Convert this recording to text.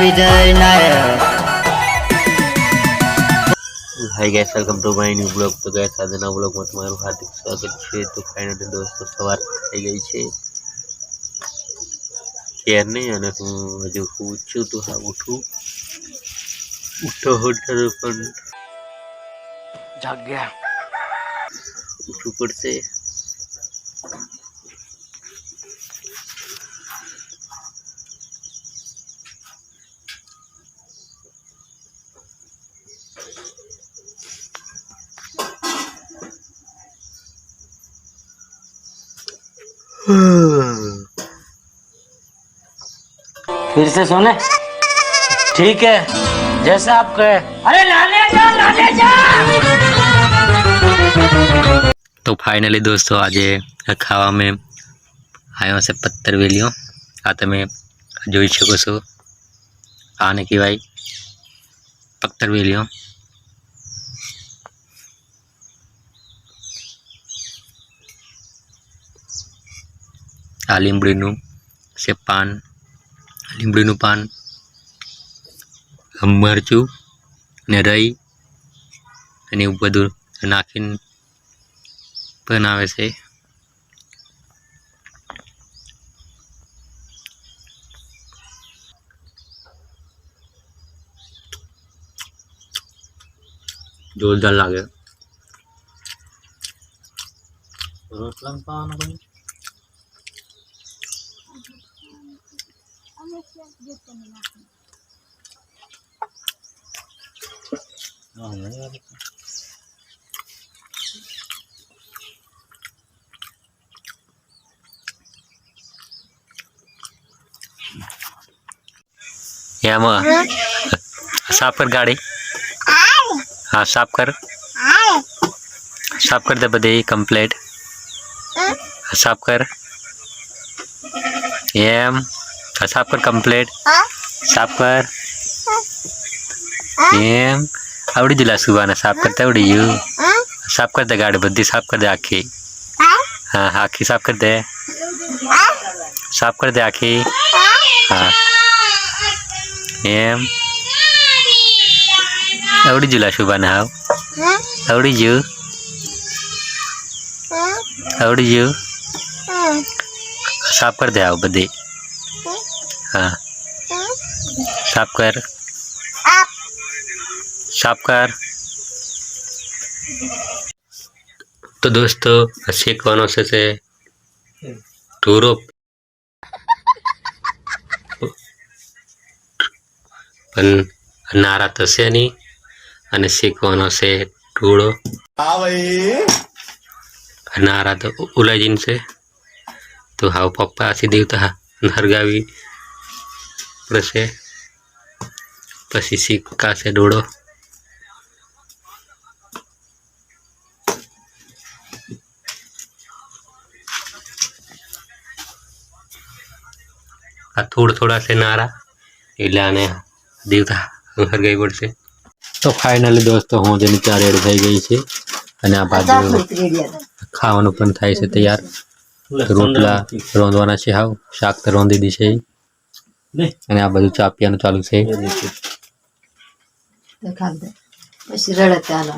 Vijay Nayak hi guys welcome to my new blog તો guys આજના બ્લોગમાં તમારું હાર્દિક સ્વાગત છે. તો ફાઇનલી દોસ્તો સવાર થઈ ગઈ છે. ક્યારની અને હું હજુ હું છું તો હા ઉઠું. ઉઠો હોટલ પણ જાગ્યા. ઉઠવું પડશે. फिर से सोने ठीक है जैसा आप कहे अरे लाने जा लाने जा તો ફાઇનલી દોસ્તો આજે ખાવામાં આવ્યો છે પત્તર વેલીઓ આ તમે જોઈ શકો છો આને કહેવાય પત્તર વેલીઓ આ લીમડીનું છે પાન લીમડીનું પાન મરચું ને રઈ અને એવું બધું નાખીને બનાવે છે જોરદાર લાગે या मग साफ़ कर गाडी। हाँ साफ़ कर। हाँ, साफ़ कर दे बदे कंप्लेट हाँ? साफ़ कर। एम સાફ કર કમ્પ્લેટ સાફ કર એમ આવડી જ સુવાને સાફ કરતા આવડી ગયું સાફ કર દે ગાડી બધી સાફ કર દે આખી હા આખી સાફ કર દે સાફ કર દે આખી હા એમ આવડી ગયું શુભાને હાવ આવડી ગયું આવડી ગયું સાફ કર દે આવ બધી હા. સાફ કર. સાફ કર. તો દોસ્તો શીખવાનો છે તે. ઢોરો પણ નારા થશે નહીં. અને શીખવાનો છે ઢોળો. નારા તો ઉલાજીન છે. તો હાવ પપ્પા સીધી હરગાવી. પડશે પછી શીખકાશે દોડો. આ થોડા થોડા છે નારા. એટલે આને દેવતા ગઈ પડશે. તો ફાઇનલી દોસ્તો હું જેની ચાર રેડી થઈ ગઈ છે. અને આ બાજુ ખાવાનું પણ થાય છે તૈયાર. રોટલા રોંધવાના છે હાવ. શાક તો રોંધી દીશે છે. અને આ બધું ચા પીવાનું ચાલુ છે. પછી રડત ચાલો